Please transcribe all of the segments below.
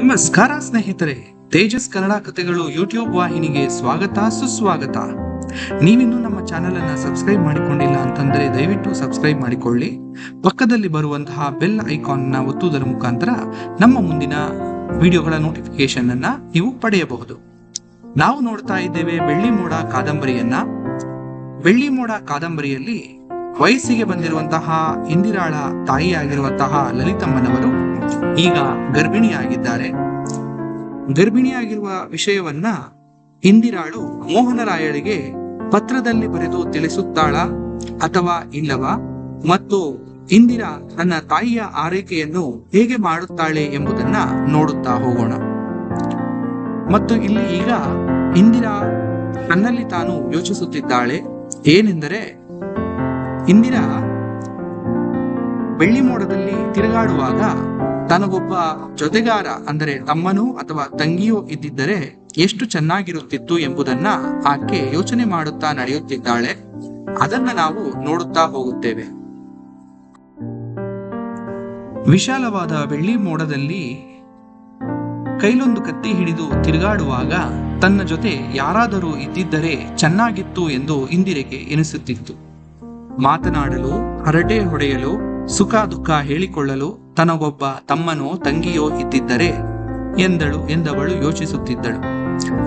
ನಮಸ್ಕಾರ ಸ್ನೇಹಿತರೆ, ತೇಜಸ್ ಕನ್ನಡ ಕಥೆಗಳು ಯೂಟ್ಯೂಬ್ ವಾಹಿನಿಗೆ ಸ್ವಾಗತ, ಸುಸ್ವಾಗತ. ನೀವಿನ್ನೂ ನಮ್ಮ ಚಾನೆಲ್ ಅನ್ನ ಸಬ್ಸ್ಕ್ರೈಬ್ ಮಾಡಿಕೊಂಡಿಲ್ಲ ಅಂತಂದ್ರೆ ದಯವಿಟ್ಟು ಸಬ್ಸ್ಕ್ರೈಬ್ ಮಾಡಿಕೊಳ್ಳಿ. ಪಕ್ಕದಲ್ಲಿ ಬರುವಂತಹ ಬೆಲ್ ಐಕಾನ್ನ ಒತ್ತುವುದರ ಮುಖಾಂತರ ನಮ್ಮ ಮುಂದಿನ ವಿಡಿಯೋಗಳ ನೋಟಿಫಿಕೇಶನ್ ಅನ್ನ ನೀವು ಪಡೆಯಬಹುದು. ನಾವು ನೋಡ್ತಾ ಇದ್ದೇವೆ ಬೆಳ್ಳಿ ಮೋಡ ಕಾದಂಬರಿಯನ್ನ. ಬೆಳ್ಳಿ ಮೋಡ ಕಾದಂಬರಿಯಲ್ಲಿ ವಯಸ್ಸಿಗೆ ಬಂದಿರುವಂತಹ ಇಂದಿರಾಳ ತಾಯಿಯಾಗಿರುವಂತಹ ಲಲಿತಮ್ಮನವರು ಈಗ ಗರ್ಭಿಣಿಯಾಗಿದ್ದಾರೆ. ಗರ್ಭಿಣಿಯಾಗಿರುವ ವಿಷಯವನ್ನ ಇಂದಿರಾಳು ಮೋಹನರಾಯಳಿಗೆ ಪತ್ರದಲ್ಲಿ ಬರೆದು ತಿಳಿಸುತ್ತಾಳ ಅಥವಾ ಇಲ್ಲವಾ? ಮತ್ತು ಇಂದಿರಾ ತನ್ನ ತಾಯಿಯ ಆರೈಕೆಯನ್ನು ಹೇಗೆ ಮಾಡುತ್ತಾಳೆ ಎಂಬುದನ್ನ ನೋಡುತ್ತಾ ಹೋಗೋಣ. ಮತ್ತು ಇಲ್ಲಿ ಈಗ ಇಂದಿರಾ ತನ್ನಲ್ಲಿ ತಾನು ಯೋಚಿಸುತ್ತಿದ್ದಾಳೆ. ಏನೆಂದರೆ, ಇಂದಿರಾ ಬೆಳ್ಳಿ ಮೋಡದಲ್ಲಿ ತಿರುಗಾಡುವಾಗ ತನಗೊಬ್ಬ ಜೊತೆಗಾರ ಅಂದರೆ ತಮ್ಮನೋ ಅಥವಾ ತಂಗಿಯೋ ಇದ್ದಿದ್ದರೆ ಎಷ್ಟು ಚೆನ್ನಾಗಿರುತ್ತಿತ್ತು ಎಂಬುದನ್ನ ಆಕೆ ಯೋಚನೆ ಮಾಡುತ್ತಾ ನಡೆಯುತ್ತಿದ್ದಾಳೆ. ಅದನ್ನ ನಾವು ನೋಡುತ್ತಾ ಹೋಗುತ್ತೇವೆ. ವಿಶಾಲವಾದ ಬೆಳ್ಳಿ ಮೋಡದಲ್ಲಿ ಕೈಲೊಂದು ಕತ್ತಿ ಹಿಡಿದು ತಿರುಗಾಡುವಾಗ ತನ್ನ ಜೊತೆ ಯಾರಾದರೂ ಇದ್ದಿದ್ದರೆ ಚೆನ್ನಾಗಿತ್ತು ಎಂದು ಇಂದಿರೆಗೆ ಎನಿಸುತ್ತಿತ್ತು. ಮಾತನಾಡಲು, ಹರಟೆ ಹೊಡೆಯಲು, ಸುಖ ದುಃಖ ಹೇಳಿಕೊಳ್ಳಲು ತನಗೊಬ್ಬ ತಮ್ಮನೋ ತಂಗಿಯೋ ಇದ್ದಿದ್ದರೆ ಎಂದಳು ಎಂದವಳು ಯೋಚಿಸುತ್ತಿದ್ದಳು.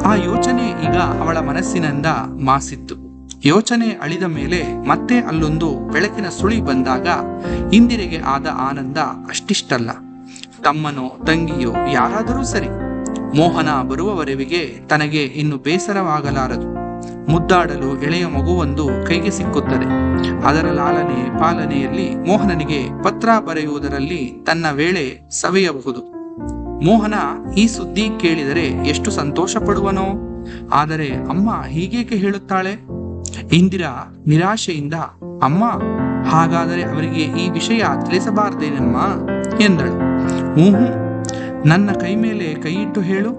ಆ ಯೋಚನೆ ಈಗ ಅವಳ ಮನಸ್ಸಿನಿಂದ ಮಾಸಿತ್ತು. ಯೋಚನೆ ಅಳಿದ ಮೇಲೆ ಮತ್ತೆ ಅಲ್ಲೊಂದು ಬೆಳಕಿನ ಸುಳಿ ಬಂದಾಗ ಇಂದಿರೆಗೆ ಆದ ಆನಂದ ಅಷ್ಟಿಷ್ಟಲ್ಲ. ತಮ್ಮನೋ ತಂಗಿಯೋ ಯಾರಾದರೂ ಸರಿ, ಮೋಹನ ಬರುವವರೆವಿಗೆ ತನಗೆ ಇನ್ನು ಬೇಸರವಾಗಲಾರದು. ಮುದ್ದಾಡಲು ಎಳೆಯ ಮಗುವೊಂದು ಕೈಗೆ ಸಿಕ್ಕುತ್ತದೆ. ಅದರ ಲಾಲನೆ ಪಾಲನೆಯಲ್ಲಿ ಮೋಹನನಿಗೆ ಪತ್ರ ಬರೆಯುವುದರಲ್ಲಿ ತನ್ನ ವೇಳೆ ಸವೆಯಬಹುದು. ಮೋಹನ ಈ ಸುದ್ದಿ ಕೇಳಿದರೆ ಎಷ್ಟು ಸಂತೋಷ ಪಡುವನೋ ಆದರೆ ಅಮ್ಮ ಹೀಗೇಕೆ ಹೇಳುತ್ತಾಳೆ? ಇಂದಿರಾ ನಿರಾಶೆಯಿಂದ, ಅಮ್ಮ, ಹಾಗಾದರೆ ಅವರಿಗೆ ಈ ವಿಷಯ ತಿಳಿಸಬಾರದೇನಮ್ಮ? ಎಂದಳು. ಹ್ಞೂ ನನ್ನ ಕೈ ಮೇಲೆ ಕೈಯಿಟ್ಟು ಹೇಳು.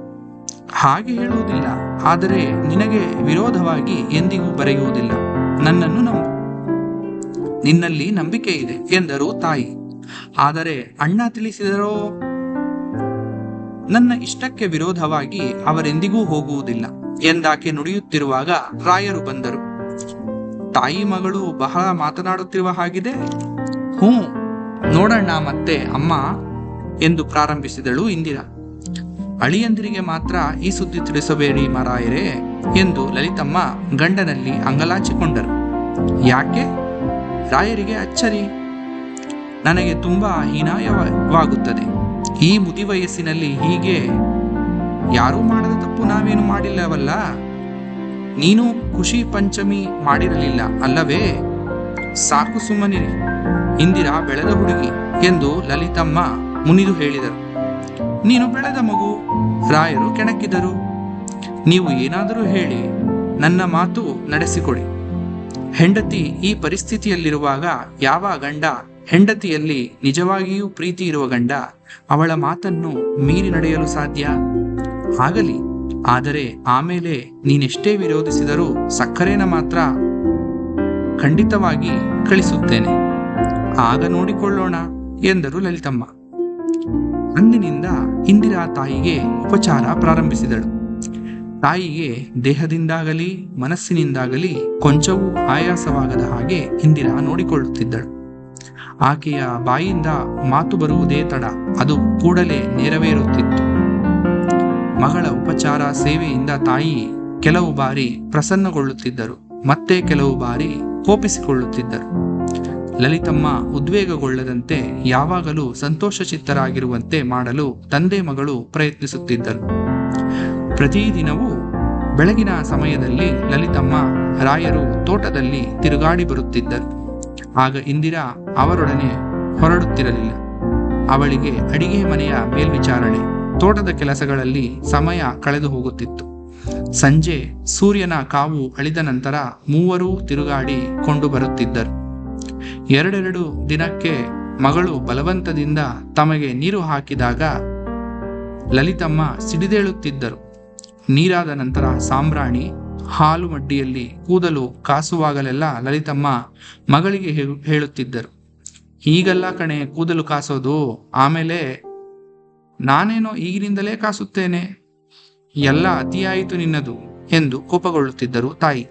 ಹಾಗೆ ಹೇಳುವುದಿಲ್ಲ. ಆದರೆ ನಿನಗೆ ವಿರೋಧವಾಗಿ ಎಂದಿಗೂ ಬರೆಯುವುದಿಲ್ಲ. ನನ್ನನ್ನು ನಂಬು. ನಿನ್ನಲ್ಲಿ ನಂಬಿಕೆ ಇದೆ ಎಂದರು ತಾಯಿ. ಆದರೆ ಅಣ್ಣ ತಿಳಿಸಿದರೋ? ನನ್ನ ಇಷ್ಟಕ್ಕೆ ವಿರೋಧವಾಗಿ ಅವರೆಂದಿಗೂ ಹೋಗುವುದಿಲ್ಲ ಎಂದಾಕೆ ನುಡಿಯುತ್ತಿರುವಾಗ ರಾಯರು ಬಂದರು. ತಾಯಿ ಮಗಳು ಬಹಳ ಮಾತನಾಡುತ್ತಿರುವ ಹಾಗಿದೆ? ಹ್ಞೂ, ನೋಡಣ್ಣ ಮತ್ತೆ ಅಮ್ಮ ಎಂದು ಪ್ರಾರಂಭಿಸಿದಳು ಇಂದಿರಾ. ಅಳಿಯಂದಿರಿಗೆ ಮಾತ್ರ ಈ ಸುದ್ದಿ ತಿಳಿಸಬೇಡಿ ಮರಾಯರೇ ಎಂದು ಲಲಿತಮ್ಮ ಗಂಡನಲ್ಲಿ ಅಂಗಲಾಚಿಕೊಂಡರು. ಯಾಕೆ? ರಾಯರಿಗೆ ಅಚ್ಚರಿ. ನನಗೆ ತುಂಬಾ ಹೀನಾಯವಾಗುತ್ತದೆ. ಈ ಮುದಿ ವಯಸ್ಸಿನಲ್ಲಿ ಹೀಗೆ ಯಾರೂ ಮಾಡದ ತಪ್ಪು ನಾವೇನು ಮಾಡಿಲ್ಲವಲ್ಲ? ನೀನು ಖುಷಿ ಪಂಚಮಿ ಮಾಡಿರಲಿಲ್ಲ ಅಲ್ಲವೇ? ಸಾಕು ಸುಮ್ಮನಿರಿ. ಇಂದಿರಾ ಬೆಳೆದ ಹುಡುಗಿ ಎಂದು ಲಲಿತಮ್ಮ ಮುನಿದು ಹೇಳಿದರು. ನೀನು ಬೆಳೆದ ಮಗು, ರಾಯರು ಕೆಣಕಿದರು. ನೀವು ಏನಾದರೂ ಹೇಳಿ ನನ್ನ ಮಾತು ನಡೆಸಿಕೊಡಿ. ಹೆಂಡತಿ ಈ ಪರಿಸ್ಥಿತಿಯಲ್ಲಿರುವಾಗ ಯಾವ ಗಂಡ ಹೆಂಡತಿಯಲ್ಲಿ ನಿಜವಾಗಿಯೂ ಪ್ರೀತಿ ಇರುವ ಗಂಡ ಅವಳ ಮಾತನ್ನು ಮೀರಿ ನಡೆಯಲು ಸಾಧ್ಯ? ಆಗಲಿ. ಆದರೆ ಆಮೇಲೆ ನೀನೆಷ್ಟೇ ವಿರೋಧಿಸಿದರೂ ಸಕ್ಕರೆನ ಮಾತ್ರ ಖಂಡಿತವಾಗಿ ಕಳಿಸುತ್ತೇನೆ. ಆಗ ನೋಡಿಕೊಳ್ಳೋಣ ಎಂದರು ಲಲಿತಮ್ಮ. ಅಂದಿನಿಂದ ಇಂದಿರಾ ತಾಯಿಗೆ ಉಪಚಾರ ಪ್ರಾರಂಭಿಸಿದಳು. ತಾಯಿಗೆ ದೇಹದಿಂದಾಗಲಿ, ಮನಸ್ಸಿನಿಂದಾಗಲಿ ಕೊಂಚವೂ ಆಯಾಸವಾಗದ ಹಾಗೆ ಇಂದಿರಾ ನೋಡಿಕೊಳ್ಳುತ್ತಿದ್ದಳು. ಆಕೆಯ ಬಾಯಿಂದ ಮಾತು ಬರುವುದೇ ತಡ, ಅದು ಕೂಡಲೇ ನೆರವೇರುತ್ತಿತ್ತು. ಮಗಳ ಉಪಚಾರ ಸೇವೆಯಿಂದ ತಾಯಿ ಕೆಲವು ಬಾರಿ ಪ್ರಸನ್ನಗೊಳ್ಳುತ್ತಿದ್ದರು, ಮತ್ತೆ ಕೆಲವು ಬಾರಿ ಕೋಪಿಸಿಕೊಳ್ಳುತ್ತಿದ್ದರು. ಲಲಿತಮ್ಮ ಉದ್ವೇಗಗೊಳ್ಳದಂತೆ ಯಾವಾಗಲೂ ಸಂತೋಷಚಿತ್ತರಾಗಿರುವಂತೆ ಮಾಡಲು ತಂದೆ ಮಗಳು ಪ್ರಯತ್ನಿಸುತ್ತಿದ್ದರು ಪ್ರತಿದಿನವೂ ಬೆಳಗಿನ ಸಮಯದಲ್ಲಿ ಲಲಿತಮ್ಮ ರಾಯರು ತೋಟದಲ್ಲಿ ತಿರುಗಾಡಿ ಬರುತ್ತಿದ್ದರು. ಆಗ ಇಂದಿರಾ ಅವರೊಡನೆ ಹೊರಡುತ್ತಿರಲಿಲ್ಲ. ಅವಳಿಗೆ ಅಡಿಗೆ ಮನೆಯ ಮೇಲ್ವಿಚಾರಣೆ, ತೋಟದ ಕೆಲಸಗಳಲ್ಲಿ ಸಮಯ ಕಳೆದು ಹೋಗುತ್ತಿತ್ತು. ಸಂಜೆ ಸೂರ್ಯನ ಕಾವು ಅಳಿದ ನಂತರ ಮೂವರೂ ತಿರುಗಾಡಿ ಕೊಂಡು ಬರುತ್ತಿದ್ದರು. ಎರಡೆರಡು ದಿನಕ್ಕೆ ಮಗಳು ಬಲವಂತದಿಂದ ತಮಗೆ ನೀರು ಹಾಕಿದಾಗ ಲಲಿತಮ್ಮ ಸಿಡಿದೇಳುತ್ತಿದ್ದರು. ನೀರಾದ ನಂತರ ಸಾಂಬ್ರಾಣಿ ಹಾಲು ಮಡ್ಡಿಯಲ್ಲಿ ಕೂದಲು ಕಾಸುವಾಗಲೆಲ್ಲ ಲಲಿತಮ್ಮ ಮಗಳಿಗೆ ಹೇಳುತ್ತಿದ್ದರು. ಈಗಲ್ಲ ಕಣೆ ಕೂದಲು ಕಾಸೋದು, ಆಮೇಲೆ ನಾನೇನೋ ಈಗಿನಿಂದಲೇ ಕಾಸುತ್ತೇನೆ. ಎಲ್ಲ ಅತಿಯಾಯಿತು ನಿನ್ನದು ಎಂದು ಕೋಪಗೊಳ್ಳುತ್ತಿದ್ದರು ತಾಯಿ.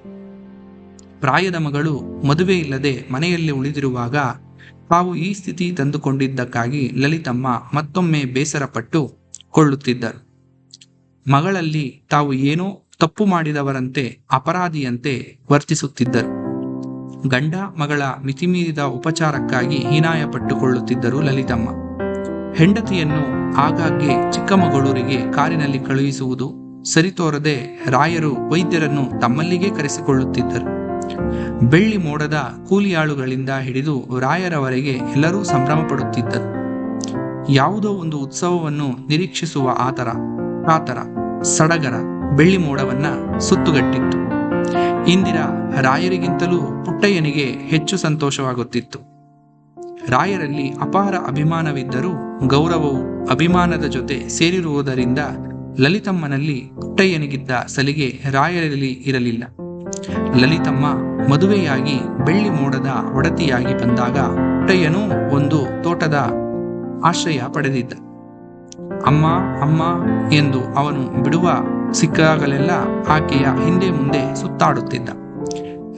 ಪ್ರಾಯದ ಮಗಳು ಮದುವೆ ಇಲ್ಲದೆ ಮನೆಯಲ್ಲಿ ಉಳಿದಿರುವಾಗ ತಾವು ಈ ಸ್ಥಿತಿ ತಂದುಕೊಂಡಿದ್ದಕ್ಕಾಗಿ ಲಲಿತಮ್ಮ ಮತ್ತೊಮ್ಮೆ ಬೇಸರಪಟ್ಟು ಕೊಳ್ಳುತ್ತಿದ್ದರು. ಮಗಳಲ್ಲಿ ತಾವು ಏನೋ ತಪ್ಪು ಮಾಡಿದವರಂತೆ, ಅಪರಾಧಿಯಂತೆ ವರ್ತಿಸುತ್ತಿದ್ದರು. ಗಂಡ ಮಗಳ ಮಿತಿಮೀರಿದ ಉಪಚಾರಕ್ಕಾಗಿ ಹೀನಾಯ ಪಟ್ಟುಕೊಳ್ಳುತ್ತಿದ್ದರು ಲಲಿತಮ್ಮ. ಹೆಂಡತಿಯನ್ನು ಆಗಾಗ್ಗೆ ಚಿಕ್ಕಮಗಳೂರಿಗೆ ಕಾರಿನಲ್ಲಿ ಕಳುಹಿಸುವುದು ಸರಿತೋರದೆ ರಾಯರು ವೈದ್ಯರನ್ನು ತಮ್ಮಲ್ಲಿಗೆ ಕರೆಸಿಕೊಳ್ಳುತ್ತಿದ್ದರು. ಬೆಳ್ಳಿ ಮೋಡದ ಕೂಲಿಯಾಳುಗಳಿಂದ ಹಿಡಿದು ರಾಯರವರೆಗೆ ಎಲ್ಲರೂ ಸಂಭ್ರಮ ಪಡುತ್ತಿದ್ದರು ಯಾವುದೋ ಒಂದು ಉತ್ಸವವನ್ನು ನಿರೀಕ್ಷಿಸುವ ಆತರ. ಕಾತರ, ಸಡಗರ, ಬೆಳ್ಳಿ ಮೋಡವನ್ನ ಸುತ್ತುಗಟ್ಟಿತ್ತು. ಇಂದಿರ ರಾಯರಿಗಿಂತಲೂ ಪುಟ್ಟಯ್ಯನಿಗೆ ಹೆಚ್ಚು ಸಂತೋಷವಾಗುತ್ತಿತ್ತು. ರಾಯರಲ್ಲಿ ಅಪಾರ ಅಭಿಮಾನವಿದ್ದರೂ ಗೌರವವು ಅಭಿಮಾನದ ಜೊತೆ ಸೇರಿರುವುದರಿಂದ ಲಲಿತಮ್ಮನಲ್ಲಿ ಪುಟ್ಟಯ್ಯನಿಗಿದ್ದ ಸಲಿಗೆ ರಾಯರಲ್ಲಿ ಇರಲಿಲ್ಲ. ಲಲಿತಮ್ಮ ಮದುವೆಯಾಗಿ ಬೆಳ್ಳಿ ಮೋಡದ ಒಡತಿಯಾಗಿ ಬಂದಾಗ ಪುಟ್ಟಯ್ಯನೂ ಒಂದು ತೋಟದ ಆಶ್ರಯ ಪಡೆದಿದ್ದ. ಅಮ್ಮ ಅಮ್ಮ ಎಂದು ಅವನು ಬಿಡುವ ಸಿಕ್ಕಾಗಲೆಲ್ಲ ಆಕೆಯ ಹಿಂದೆ ಮುಂದೆ ಸುತ್ತಾಡುತ್ತಿದ್ದ.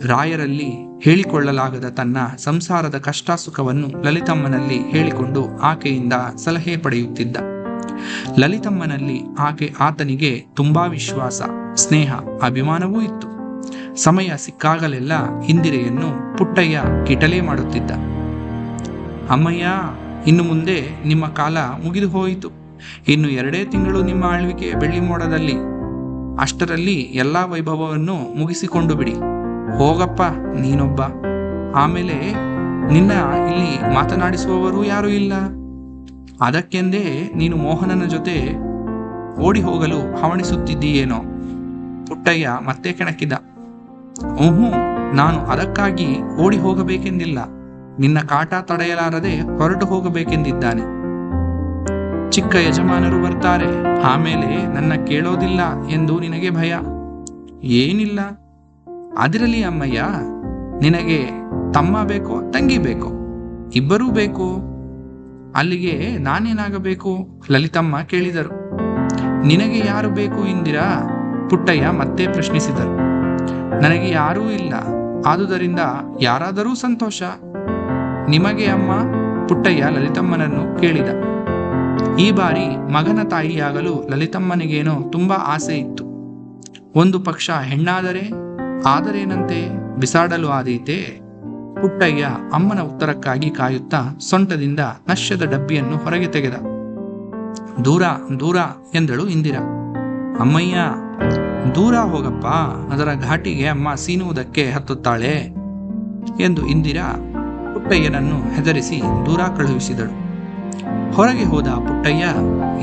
ರಾಯರಲ್ಲಿ ಹೇಳಿಕೊಳ್ಳಲಾಗದ ತನ್ನ ಸಂಸಾರದ ಕಷ್ಟ ಸುಖವನ್ನು ಲಲಿತಮ್ಮನಲ್ಲಿ ಹೇಳಿಕೊಂಡು ಆಕೆಯಿಂದ ಸಲಹೆ ಪಡೆಯುತ್ತಿದ್ದ. ಲಲಿತಮ್ಮನಲ್ಲಿ ಆಕೆ ಆತನಿಗೆ ತುಂಬಾ ವಿಶ್ವಾಸ, ಸ್ನೇಹ, ಅಭಿಮಾನವೂ ಇತ್ತು. ಸಮಯ ಸಿಕ್ಕಾಗಲೆಲ್ಲ ಇಂದಿರೆಯನ್ನು ಪುಟ್ಟಯ್ಯ ಕಿಟಲೆ ಮಾಡುತ್ತಿದ್ದ. ಅಮ್ಮಯ್ಯ, ಇನ್ನು ಮುಂದೆ ನಿಮ್ಮ ಕಾಲ ಮುಗಿದು ಹೋಯಿತು ಇನ್ನು ಎರಡೇ ತಿಂಗಳು ನಿಮ್ಮ ಆಳ್ವಿಕೆ ಬೆಳ್ಳಿ ಮೋಡದಲ್ಲಿ. ಅಷ್ಟರಲ್ಲಿ ಎಲ್ಲ ವೈಭವವನ್ನು ಮುಗಿಸಿಕೊಂಡು ಬಿಡಿ. ಹೋಗಪ್ಪ, ನೀನೊಬ್ಬ. ಆಮೇಲೆ ನಿನ್ನ ಇಲ್ಲಿ ಮಾತನಾಡಿಸುವವರು ಯಾರೂ ಇಲ್ಲ. ಅದಕ್ಕೆಂದೇ ನೀನು ಮೋಹನನ ಜೊತೆ ಓಡಿ ಹೋಗಲು ಹವಣಿಸುತ್ತಿದ್ದೀಯೇನೋ. ಪುಟ್ಟಯ್ಯ ಮತ್ತೆ ಕೆಣಕಿದ. ಊಹು ನಾನು ಅದಕ್ಕಾಗಿ ಓಡಿ ಹೋಗಬೇಕೆಂದಿಲ್ಲ. ನಿನ್ನ ಕಾಟ ತಡೆಯಲಾರದೆ ಹೊರಟು ಹೋಗಬೇಕೆಂದಿದ್ದಾನೆ. ಚಿಕ್ಕ ಯಜಮಾನರು ಬರ್ತಾರೆ, ಆಮೇಲೆ ನನ್ನ ಕೇಳೋದಿಲ್ಲ ಎಂದು ನಿನಗೆ ಭಯ? ಏನಿಲ್ಲ. ಅದಿರಲಿ ಅಮ್ಮಯ್ಯ, ನಿನಗೆ ತಮ್ಮ ಬೇಕೋ ತಂಗಿ ಬೇಕೋ, ಇಬ್ಬರೂ ಬೇಕು? ಅಲ್ಲಿಗೆ ನಾನೇನಾಗಬೇಕು? ಲಲಿತಮ್ಮ ಕೇಳಿದರು. ನಿನಗೆ ಯಾರು ಬೇಕು ಇಂದಿರಾ? ಪುಟ್ಟಯ್ಯ ಮತ್ತೆ ಪ್ರಶ್ನಿಸಿದರು. ನನಗೆ ಯಾರೂ ಇಲ್ಲ, ಆದುದರಿಂದ ಯಾರಾದರೂ ಸಂತೋಷ? ನಿಮಗೆ ಅಮ್ಮ? ಪುಟ್ಟಯ್ಯ ಲಲಿತಮ್ಮನನ್ನು ಕೇಳಿದ. ಈ ಬಾರಿ ಮಗನ ತಾಯಿಯಾಗಲು ಲಲಿತಮ್ಮನಿಗೇನೋ ತುಂಬಾ ಆಸೆ ಇತ್ತು. ಒಂದು ಪಕ್ಷ ಹೆಣ್ಣಾದರೆ ಆದರೇನಂತೆ ಬಿಸಾಡಲು ಆದೀತೆ. ಪುಟ್ಟಯ್ಯ ಅಮ್ಮನ ಉತ್ತರಕ್ಕಾಗಿ ಕಾಯುತ್ತಾ ಸೊಂಟದಿಂದ ನಶ್ಯದ ಡಬ್ಬಿಯನ್ನು ಹೊರಗೆ ತೆಗೆದ. ದೂರ ದೂರ ಎಂದಳು ಇಂದಿರ. ಅಮ್ಮಯ್ಯ, ದೂರ ಹೋಗಪ್ಪ, ಅದರ ಘಾಟಿಗೆ ಅಮ್ಮ ಸೀನುವುದಕ್ಕೆ ಹತ್ತುತ್ತಾಳೆ ಎಂದು ಇಂದಿರಾ ಪುಟ್ಟಯ್ಯನನ್ನು ಹೆದರಿಸಿ ದೂರ ಕಳುಹಿಸಿದಳು. ಹೊರಗೆ ಹೋದ ಪುಟ್ಟಯ್ಯ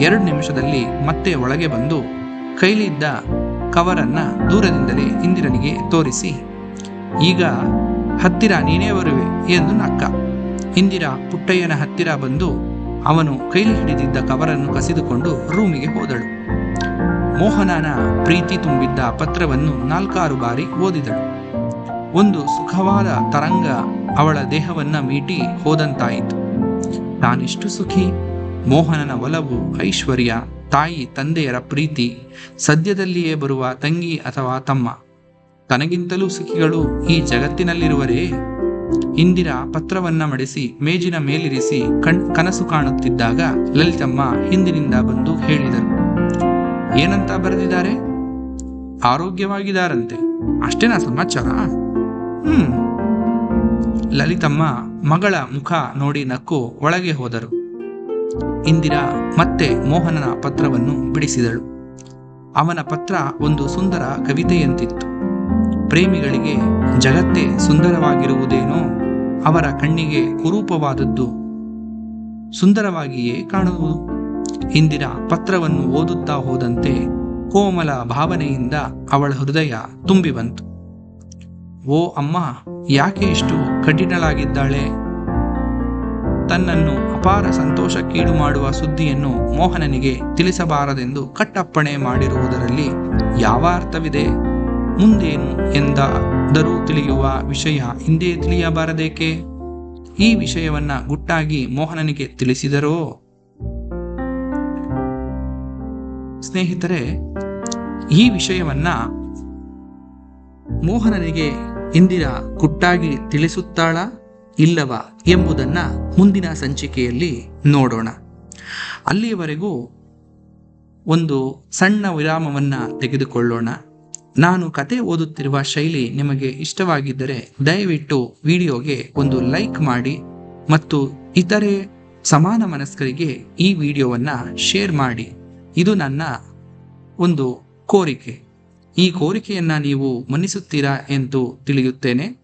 ಎರಡು ನಿಮಿಷದಲ್ಲಿ ಮತ್ತೆ ಒಳಗೆ ಬಂದು ಕೈಲಿದ್ದ ಕವರನ್ನ ದೂರದಿಂದಲೇ ಇಂದಿರನಿಗೆ ತೋರಿಸಿ, ಈಗ ಹತ್ತಿರ ನೀನೇ ಬರುವೆ ಎಂದು ನಕ್ಕ. ಇಂದಿರ ಪುಟ್ಟಯ್ಯನ ಹತ್ತಿರ ಬಂದು ಅವನು ಕೈಲಿ ಹಿಡಿದಿದ್ದ ಕವರನ್ನು ಕಸಿದುಕೊಂಡು ರೂಮಿಗೆ ಹೋದಳು. ಮೋಹನನ ಪ್ರೀತಿ ತುಂಬಿದ್ದ ಪತ್ರವನ್ನು ನಾಲ್ಕಾರು ಬಾರಿ ಓದಿದಳು. ಒಂದು ಸುಖವಾದ ತರಂಗ ಅವಳ ದೇಹವನ್ನ ಮೀಟಿ ಹೋದಂತಾಯಿತು. ನಾನಿಷ್ಟು ಸುಖಿ ಮೋಹನನ ಒಲವು, ಐಶ್ವರ್ಯ, ತಾಯಿ, ತಂದೆಯರ ಪ್ರೀತಿ, ಸದ್ಯದಲ್ಲಿಯೇ ಬರುವ ತಂಗಿ ಅಥವಾ ತಮ್ಮ. ತನಗಿಂತಲೂ ಸುಖಿಗಳು ಈ ಜಗತ್ತಿನಲ್ಲಿರುವರೇ? ಇಂದಿರಾ ಪತ್ರವನ್ನ ಮಡಿಸಿ, ಮೇಜಿನ ಮೇಲಿರಿಸಿ, ಕಣ್, ಕನಸು ಕಾಣುತ್ತಿದ್ದಾಗ ಲಲಿತಮ್ಮ ಹಿಂದಿನಿಂದ ಬಂದು ಹೇಳಿದರು ಏನಂತ ಬರೆದಿದ್ದಾರೆ? ಆರೋಗ್ಯವಾಗಿದ್ದಾರಂತೆ. ಅಷ್ಟೇನಾ ಸಮಾಚಾರ? ಹ್ಮ್. ಲಲಿತಮ್ಮ ಮಗಳ ಮುಖ ನೋಡಿ ನಕ್ಕು ಒಳಗೆ ಹೋದರು. ಇಂದಿರಾ ಮತ್ತೆ ಮೋಹನನ ಪತ್ರವನ್ನು ಬಿಡಿಸಿದಳು. ಅವನ ಪತ್ರ ಒಂದು ಸುಂದರ ಕವಿತೆಯಂತಿತ್ತು. ಪ್ರೇಮಿಗಳಿಗೆ ಜಗತ್ತೇ ಸುಂದರವಾಗಿರುವುದೇನೋ ಅವರ ಕಣ್ಣಿಗೆ ಕುರೂಪವಾದದ್ದು ಸುಂದರವಾಗಿಯೇ ಕಾಣುವುದು. ಇಂದಿರಾ ಪತ್ರವನ್ನು ಓದುತ್ತಾ ಹೋದಂತೆ ಕೋಮಲ ಭಾವನೆಯಿಂದ ಅವಳ ಹೃದಯ ತುಂಬಿ ಬಂತು. ಓ ಅಮ್ಮ, ಯಾಕೆ ಇಷ್ಟು ಕಠಿಣಳಾಗಿದ್ದಾಳೆ? ತನ್ನನ್ನು ಅಪಾರ ಸಂತೋಷಕ್ಕೀಡು ಮಾಡುವ ಸುದ್ದಿಯನ್ನು ಮೋಹನನಿಗೆ ತಿಳಿಸಬಾರದೆಂದು ಕಟ್ಟಪ್ಪಣೆ ಮಾಡಿರುವುದರಲ್ಲಿ ಯಾವ ಅರ್ಥವಿದೆ ಮುಂದೇನು ಎಂದಾದರೂ ತಿಳಿಯುವ ವಿಷಯ ಹಿಂದೆ ತಿಳಿಯಬಾರದೇಕೆ? ಈ ವಿಷಯವನ್ನ ಗುಟ್ಟಾಗಿ ಮೋಹನನಿಗೆ ತಿಳಿಸಿದರೋ? ಸ್ನೇಹಿತರೆ, ಈ ವಿಷಯವನ್ನ ಮೋಹನನಿಗೆ ಇಂದಿರಾ ಗುಟ್ಟಾಗಿ ತಿಳಿಸುತ್ತಾಳ? ಇಲ್ಲವ ಎಂಬುದನ್ನ ಮುಂದಿನ ಸಂಚಿಕೆಯಲ್ಲಿ ನೋಡೋಣ. ಅಲ್ಲಿಯವರೆಗೂ ಒಂದು ಸಣ್ಣ ವಿರಾಮವನ್ನು ತೆಗೆದುಕೊಳ್ಳೋಣ. ನಾನು ಕತೆ ಓದುತ್ತಿರುವ ಶೈಲಿ ನಿಮಗೆ ಇಷ್ಟವಾಗಿದ್ದರೆ ದಯವಿಟ್ಟು ವಿಡಿಯೋಗೆ ಒಂದು ಲೈಕ್ ಮಾಡಿ ಮತ್ತು ಇತರೆ ಸಮಾನ ಮನಸ್ಕರಿಗೆ ಈ ವಿಡಿಯೋವನ್ನ ಶೇರ್ ಮಾಡಿ. ಇದು ನನ್ನ ಒಂದು ಕೋರಿಕೆ. ಈ ಕೋರಿಕೆಯನ್ನು ನೀವು ಮನ್ನಿಸುತ್ತೀರಾ ಎಂದು ತಿಳಿಯುತ್ತೇನೆ.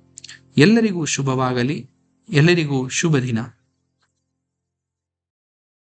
ಎಲ್ಲರಿಗೂ ಶುಭವಾಗಲಿ. ಎಲ್ಲರಿಗೂ ಶುಭ ದಿನ.